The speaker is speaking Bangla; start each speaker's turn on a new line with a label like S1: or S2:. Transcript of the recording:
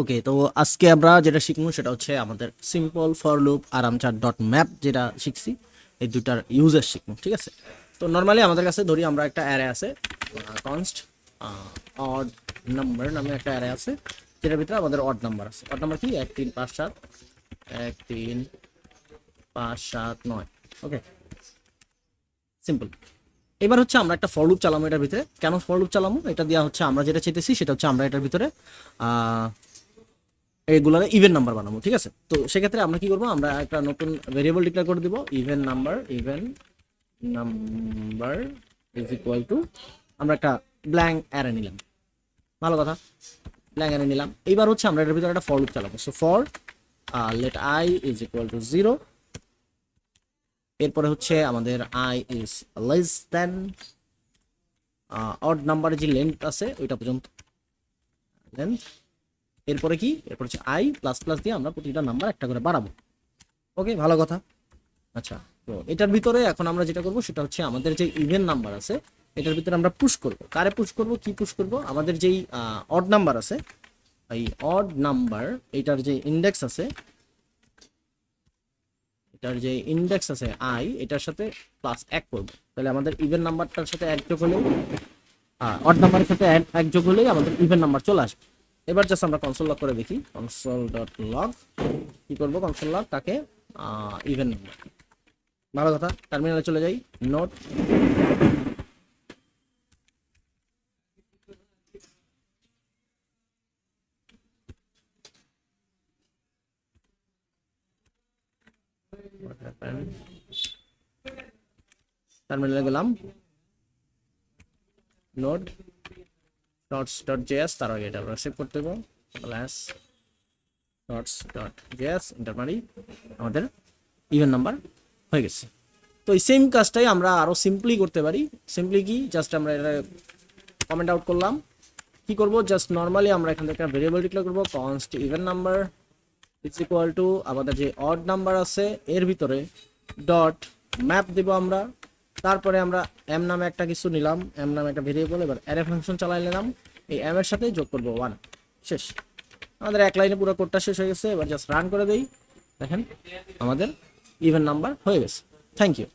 S1: ওকে তো আজকে আমরা যেটা শিখব সেটা হচ্ছে আমাদের সিম্পল ফর লুপ আরামচার ডট ম্যাপ যেটা শিখছি, এই দুটার ইউজেস শিখব, ঠিক আছে? তো নর্মালি আমাদের কাছে ধরি আমরা একটা অ্যারে আছে কনস্ট অড নাম্বার নামে একটা অ্যারে আছে, যেটার ভিতরে আমাদের অড নাম্বার আছে। অড নাম্বার কি? এক তিন পাঁচ সাত, এক তিন পাঁচ সাত নয়। ওকে সিম্পল এবার হচ্ছে আমরা একটা ফর লুপ চালাবো এটার ভিতরে। কেন ফর লুপ চালাবো এটা দেওয়া হচ্ছে আমরা যেটা চেতেছি সেটা হচ্ছে আমরা এটার ভিতরে এগুলার ইভেন নাম্বার বানাবো, ঠিক আছে? তো সেক্ষেত্রে আমরা কি করব? আমরা একটা নতুন ভেরিয়েবল ডিক্লেয়ার করে দিব even number even number is equal to আমরা একটা ব্ল্যাঙ্ক অ্যারে নিলাম। ভালো কথা ব্ল্যাঙ্ক অ্যারে নিলাম। এইবার হচ্ছে আমরা এটার ভিতরে একটা ফর লুপ চালাবো। So for let I is equal to zero এরপরে হচ্ছে আমাদের I is less than odd নাম্বারের যে লেন্থ আছে, ওইটা পর্যন্ত লেন্থ এরপরে কি? এরপর হচ্ছে আই প্লাস প্লাস দিয়ে আমরা প্রতিটা নাম্বার একটা করে বাড়াবো। ওকে ভালো কথা। আচ্ছা তো এটার ভিতরে এখন আমরা যেটা করব সেটা হচ্ছে আমাদের যে ইভেন নাম্বার আছে, এটার ভিতরে আমরা পুশ করব। কারে পুশ করব? কি পুশ করব? আমাদের যেই অড নাম্বার আছে, এই অড নাম্বার এটার যে ইন্ডেক্স আছে, এটার যে ইন্ডেক্স আছে আই এটার সাথে প্লাস এক করব। তাহলে আমাদের ইভেন নাম্বারটার সাথে এক যোগ হলেও অড নাম্বারের সাথে এক যোগ হলেই আমাদের ইভেন নাম্বার চলে আসবে। এবার জাস্ট আমরা কনসোল লক করে দেখি। কনসোল ডট লগ কি করব? কনসোল লগ তাকে ইভেন নাম্বার ভালো কথা টার্মিনালে চলে যাই। নোট টার্মিনালে গেলাম। নোট ডটস ডট জেএস তার আগে এটা আমরা সেভ করতে দেবো plus dots dot JS enter মারি, আমাদের ইভেন নাম্বার হয়ে গেছে। তো এই সেম কাজটাই আমরা আরও সিম্পলি করতে পারি। সিম্পলি কি? জাস্ট আমরা এটা কমেন্ট আউট করলাম। কি করব? জাস্ট নর্মালি আমরা এখান থেকে একটা ভেরিয়েবল ডিক্লেয়ার করব const even number is equal to আমাদের যে অড নাম্বার আছে, এর ভিতরে ডট ম্যাপ দেব আমরা। তারপরে আমরা এম নামে একটা কিছু নিলাম এম নামে একটা ভেরিয়েবল এবার অ্যারে ফাংশন চালাই নিলাম। এই এম এর সাথে যোগ করব ওয়ান শেষ। আমাদের এক লাইনে পুরো কোডটা শেষ হয়ে গেছে, এবার জাস্ট রান করে দেই। দেখেন, আমাদের ইভেন নাম্বার হয়ে গেছে। Thank you